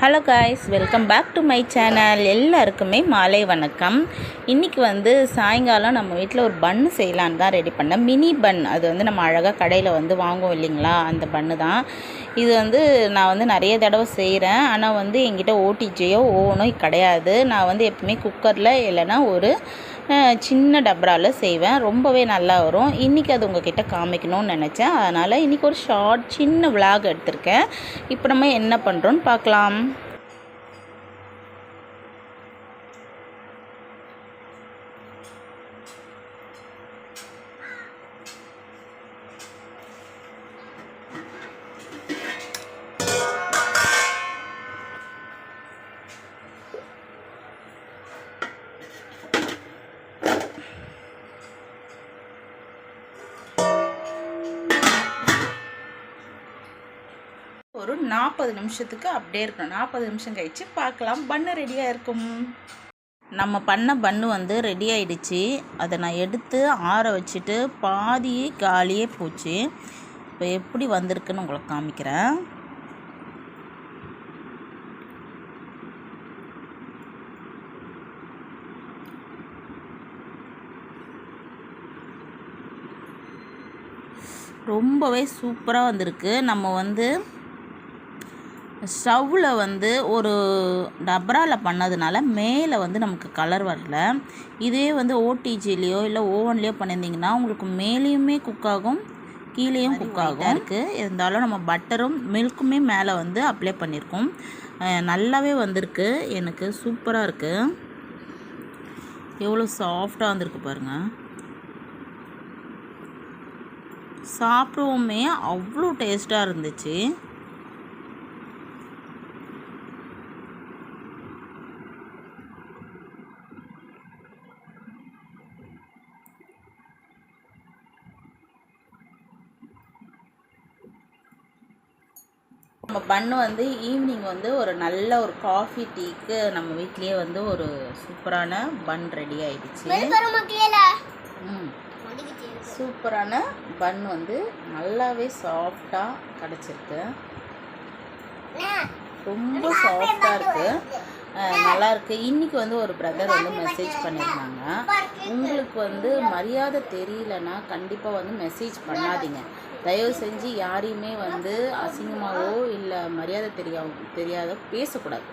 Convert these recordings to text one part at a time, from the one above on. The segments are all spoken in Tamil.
Hello guys welcome back to my channel எல்லாருக்குமே மாலை வணக்கம். இன்றைக்கி வந்து சாயங்காலம் நம்ம வீட்டில் ஒரு பன்னு செய்யலான்னு தான் ரெடி பண்ணேன். மினி பன் அது வந்து நம்ம அழகாக கடையில் வந்து வாங்குவோம் இல்லைங்களா? அந்த பன்னு தான். இது வந்து நான் வந்து நிறைய தடவை செய்கிறேன் ஆனால் வந்து என்கிட்ட ஓடிஜியோ ஓவனோ கிடையாது. நான் வந்து எப்பவுமே குக்கரில் இல்லைன்னா ஒரு சின்ன டப்ராவில் செய்வேன். ரொம்பவே நல்லா வரும். இன்றைக்கி அது உங்ககிட்ட காமிக்கணும்னு நினச்சேன். அதனால் இன்றைக்கி ஒரு ஷார்ட் சின்ன விளாக் எடுத்திருக்கேன். இப்போ நம்ம என்ன பண்ணுறோன்னு பார்க்கலாம் ஒரு நாற்பது நிமிஷத்துக்கு அப்படியே இருக்கணும். நாற்பது நிமிஷம் கழித்து பார்க்கலாம். பண்ணு ரெடியாக இருக்கும். நம்ம பண்ண பண்ணு வந்து ரெடி ஆயிடுச்சு. அதை நான் எடுத்து ஆற வச்சுட்டு பாதி காலியே போச்சு. இப்போ எப்படி வந்திருக்குன்னு உங்களுக்கு காமிக்கிறேன். ரொம்பவே சூப்பராக வந்திருக்கு. நம்ம வந்து ஸ்டவ்வில் வந்து ஒரு டப்ராவில் பண்ணதுனால மேலே வந்து நமக்கு கலர் வரல. இதே வந்து ஓடிஜிலேயோ இல்லை ஓவன்லேயோ பண்ணியிருந்தீங்கன்னா உங்களுக்கு மேலேயுமே குக் ஆகும் கீழேயும் குக் ஆகும். இருக்குது இருந்தாலும் நம்ம பட்டரும் மில்க்குமே மேலே வந்து அப்ளை பண்ணியிருக்கோம் நல்லாவே வந்திருக்கு. எனக்கு சூப்பராக இருக்குது எவ்வளோ சாஃப்டாக வந்திருக்கு பாருங்கள் சாப்பிடவுமே அவ்வளோ டேஸ்ட்டாக இருந்துச்சு. நம்ம பண்ணு வந்து ஈவினிங் வந்து ஒரு நல்ல ஒரு காஃபி டீக்கு நம்ம வீட்லேயே வந்து ஒரு சூப்பரான பன் ரெடி ஆயிடுச்சு. ம். சூப்பரான பன் வந்து நல்லாவே சாஃப்டாக கிடச்சிருக்கு. ரொம்ப சாஃப்டாக இருக்குது நல்லா இருக்கு. இன்னைக்கு வந்து ஒரு பிரதர் வந்து மெசேஜ் பண்ணியிருந்தாங்க. உங்களுக்கு வந்து மரியாதை தெரியலனா கண்டிப்பாக வந்து மெசேஜ் பண்ணாதீங்க. தயவு செஞ்சு யாரையுமே வந்து அசிங்கமாகவோ இல்லை மரியாதை தெரியா தெரியாத பேசக்கூடாது.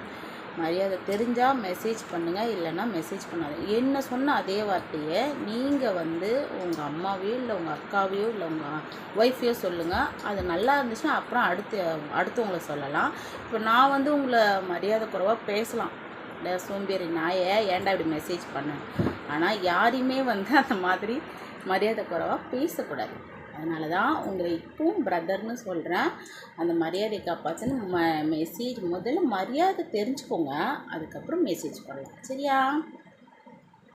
மரியாதை தெரிஞ்சால் மெசேஜ் பண்ணுங்கள் இல்லைன்னா மெசேஜ் பண்ணாது என்ன சொன்ன அதே வார்த்தையை நீங்கள் வந்து உங்கள் அம்மாவையோ இல்லை உங்கள் அக்காவையோ இல்லை உங்கள் ஒய்ஃபையோ சொல்லுங்கள் அது நல்லா இருந்துச்சுன்னா அப்புறம் அடுத்து அடுத்தவங்களை சொல்லலாம். இப்போ நான் வந்து உங்களை மரியாதை குறைவாக பேசலாம். சோம்பேறி நாயை ஏன்டா இப்படி மெசேஜ் பண்ணேன் ஆனால் யாரையுமே வந்து அந்த மாதிரி மரியாதை குறைவாக பேசக்கூடாது. அதனால தான் உங்களை இப்பவும் பிரதர்னு சொல்கிறேன் அந்த மரியாதை காப்பாற்றுன்னு ம மெசேஜ் முதல்ல மரியாதை தெரிஞ்சுக்கோங்க. அதுக்கப்புறம் மெசேஜ் பண்ணலாம். சரியா?